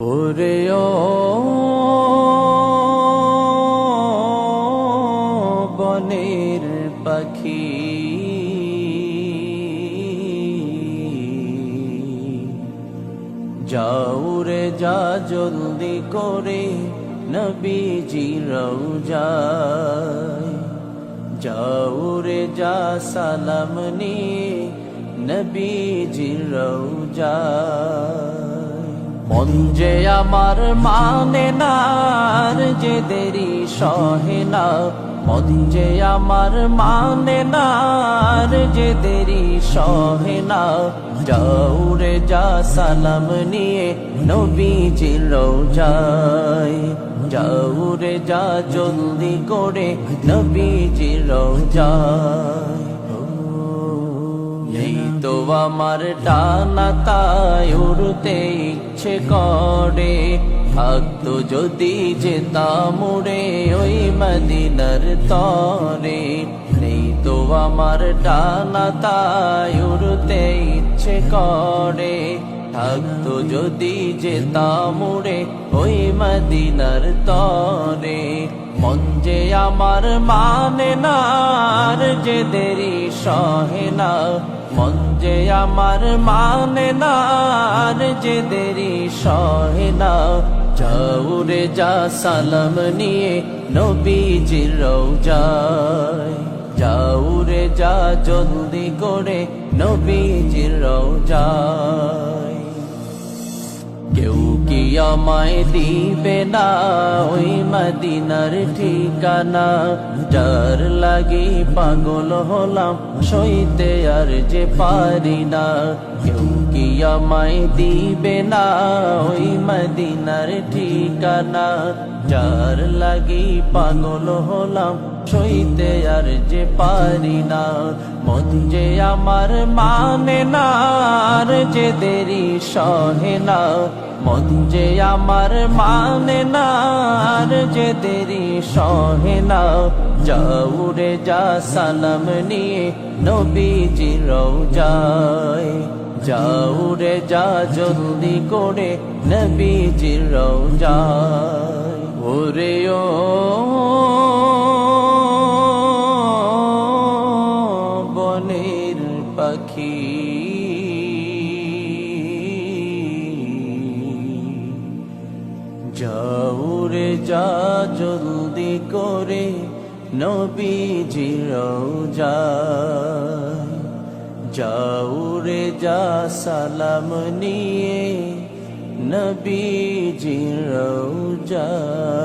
ওরে বনের পাখি। যাও রে, যা জলদি করে নবীজি রওজায়। যাও রে, যা সালাম নিয়ে নবীজি রওজায়। মন যে আমার মানে না যে দেরি সহে না। মন যে আমার মানে না যে দেরি সহে না। যাও রে যা সালাম নিয়ে নবীজি রোজায়। যাও রে যা জলদি করে নবীজি তো আমার টানা তাই উড়তে ইচ্ছে করে। থাকতো যদি যেতাম উড়ে ওই মদিনার তরে। নেই তো আমার টানা তাই উড়তে ইচ্ছে করে। থাকতো যদি যেতাম উড়ে ওই মদিনার তরে। মন যে আমার মানে না যে দেরি সহে না, মন যে আমার মানে না যে দেরি সহে না। যাউরে যা সালাম নিয়ে নবীজির রওজায় যাউরে যা জলদি করে নবীজির কি আমায় দিবে না, ওই মদিনার ঠিকানা। ডর লাগি পাগল হলাম, সইতে আর যে পারি না। কেউ কি আমায় দিবে না, ওই মদিনার ঠিকানা? যার লাগি পাগল হলাম, সইতে আর যে পারি না। মন যে আমার মানে না, আর যে দেরি সহে না। মন যে আমার মানে না, আর যে দেরি সহে না। যাউরে যা সালাম নিয়ে নবীজি রওজায়। যাউরে যা জলদি করে নবীজি রওজায়। পাখি। যাও রে যা জলদি করে নবীজি রওজায় যাও রে যা সালাম নিয়ে নবীজি রওজায়